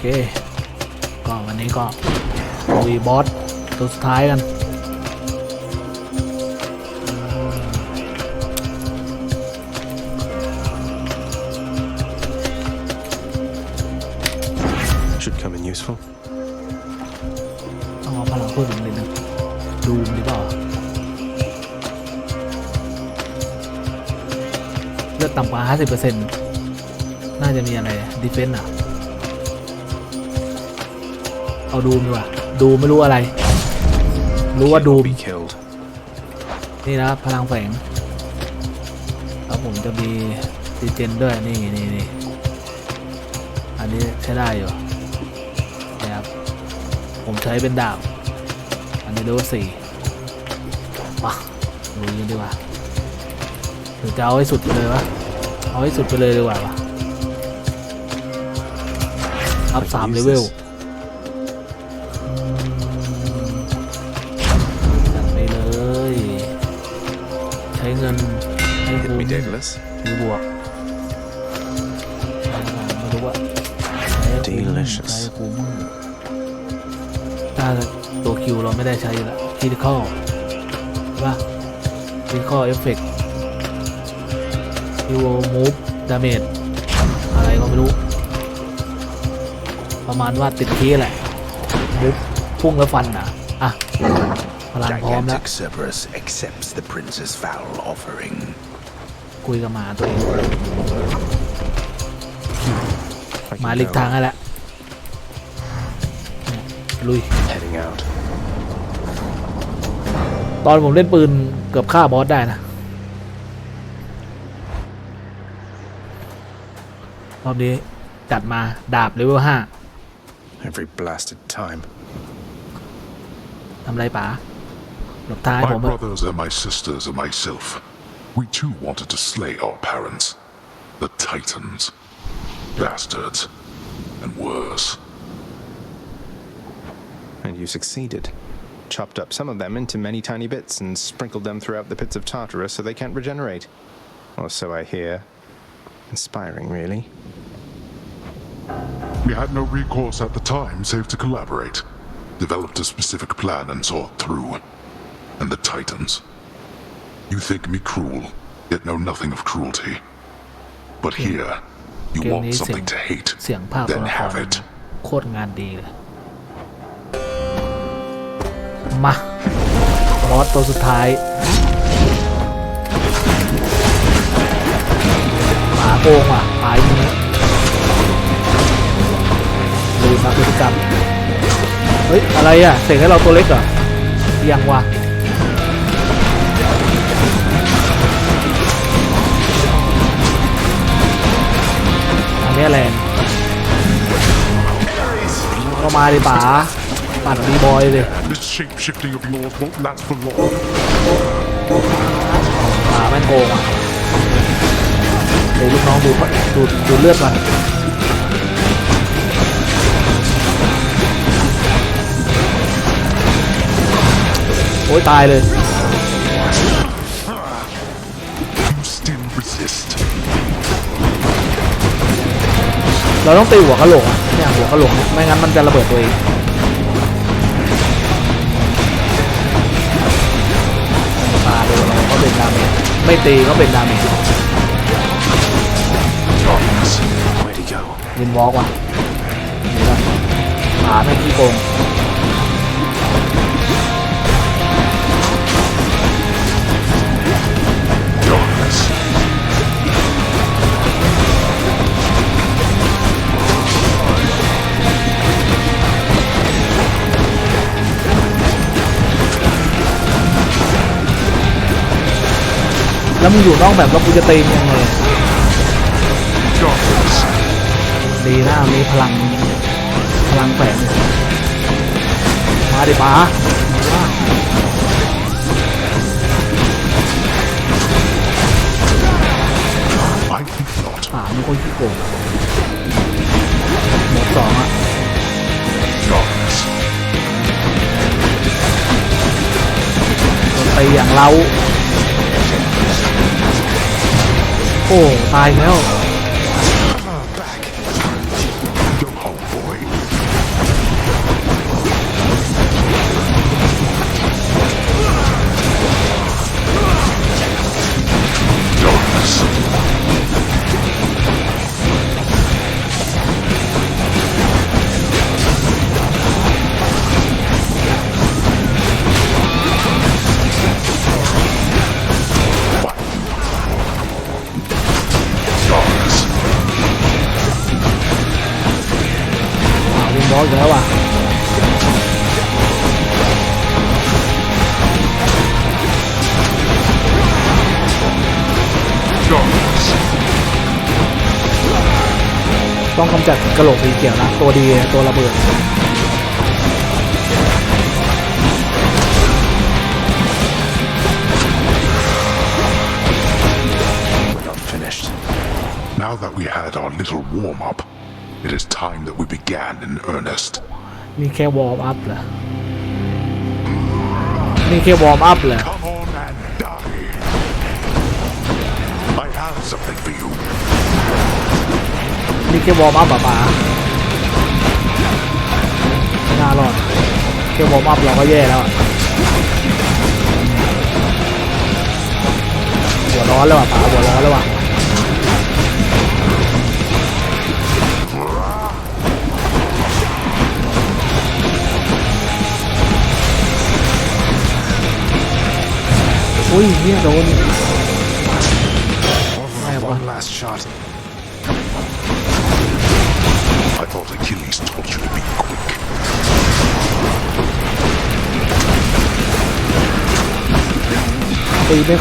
เค ก็วันนี้ก็ลุยบอสตัวสุดท้ายกัน Should come in useful. ต้องเอาพลังเพิ่มอีกนิดนึงดูมดีเปล่าเลือดต่ำกว่า 50%น่าจะมีอะไรดีเฟนต์อะ เอาดูมดีกว่าดูไม่รู้อะไร รู้ว่า He ดู will ม be killed. นี่นะพลังแฝงแล้วผมจะมีดีเจนด้วยนี่นี่นี่อันนี้ใช้ได้อยู่นะครับผมใช้เป็นดาบอันนี้เลเวลสี่มาลุยกันดีกว่าหรือจะเอาให้สุดไปเลยวะเอาให้สุดไปเลยดีกว่าวะอัพสามเลเวล เงินให้ Hit คุ้ม me, Daedalus. มีบวกไม่รู้ว่าใช้ให้คุ้ม Delicious ใช้ให้คุ้มถ้าตัวคิวเราไม่ได้ใช้อยู่แล้วคิดข้อว่าคิดข้อเอฟเฟกต์คิวมูฟดาเมจอะไรก็ไม่รู้ ประมาณว่าติดคีย์แหละมูฟพุ่งแล้วฟันอะ อะ พลังพร้อมแล้ว Gigantic Cerberus accepts the prince's foul offering. คุยกับหมาตัวเอง I can หมาหลีก go. ทางให้แล้วลุย Heading out. ตอนผมเล่นปืนเกือบฆ่าบอสได้นะรอบนี้จัดมาดาบเลเวลห้า Every blasted time. ทำไรป๋า หลบท้าย My ผมอะ brothers and my sisters and myself, we too wanted to slay our parents, the Titans. Bastards. And worse. And you succeeded. Chopped up some of them into many tiny bits and sprinkled them throughout the pits of Tartarus so they can't regenerate. Or so I hear. Inspiring, really. We had no recourse at the time save to collaborate. Developed a specific plan and saw it through. And the Titans. You think me cruel, yet know nothing of cruelty. But here, you Okay, want amazing. something to hate. เสียงภาคตัว Then ละค have ร it. โคตรงานดีเลย มาบอสตัวสุดท้ายหมาโกงว่ะหมาอย่างนี้ลืมมาพฤติกรรมเฮ้ย อะไรอะ เสกให้เราตัวเล็กเหรอยังวะ นนี้แรงก็มาดิป๋าปั่นดีบอยเลย This shape shifting of yours won't last for long. ป๋าแม่งโกงอะเดี๋ยวลูกน้องดูดูดูเลือดมันโอ้ยตายเลย เราต้องตีหัวกะโหลกอะเนี่ยหัวกะโหลกไม่งั้นมันจะระเบิดตัวเองตาดูเราก็เป็นดาเมจไม่ตีก็เป็นดาเมจ Darkness. Way to go. วินวอล์กว่ะนี่ละขาแม่งขี้โกง แล้วมึงอยู่นอกแบบแล้วกูจะตีมยังไงดีนะมีพลัง พลังแฝงมาดิป๋า I think not. ป๋ามีคนขี้โกงหมดสองอะตีอย่างเรา โอ้ ตายแล้ว้อนอยู่แล้วว่ะต้องกำจัดกระโหลกสีเขียวนะ ตัวดีตัวระเบิด Now that we had our little warm-up, it is time that we began in earnest. นี่แค่วอร์มอัพเหรอ นี่แค่วอร์มอัพเหรอ Come on and die. I have something for you. นี่แค่วอร์มอัพอะป๋าไม่น่ารอดแค่วอร์มอัพเราก็แย่แล้วอะหัวร้อนแล้วอะป๋าหัวร้อนแล้วอะ อุ้ยเนี่ยโดน Over one last shot. I thought Achilles taught you to be quick. ตีไม่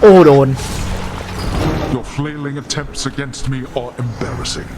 โอ้โดน Your flailing attempts against me are embarrassing.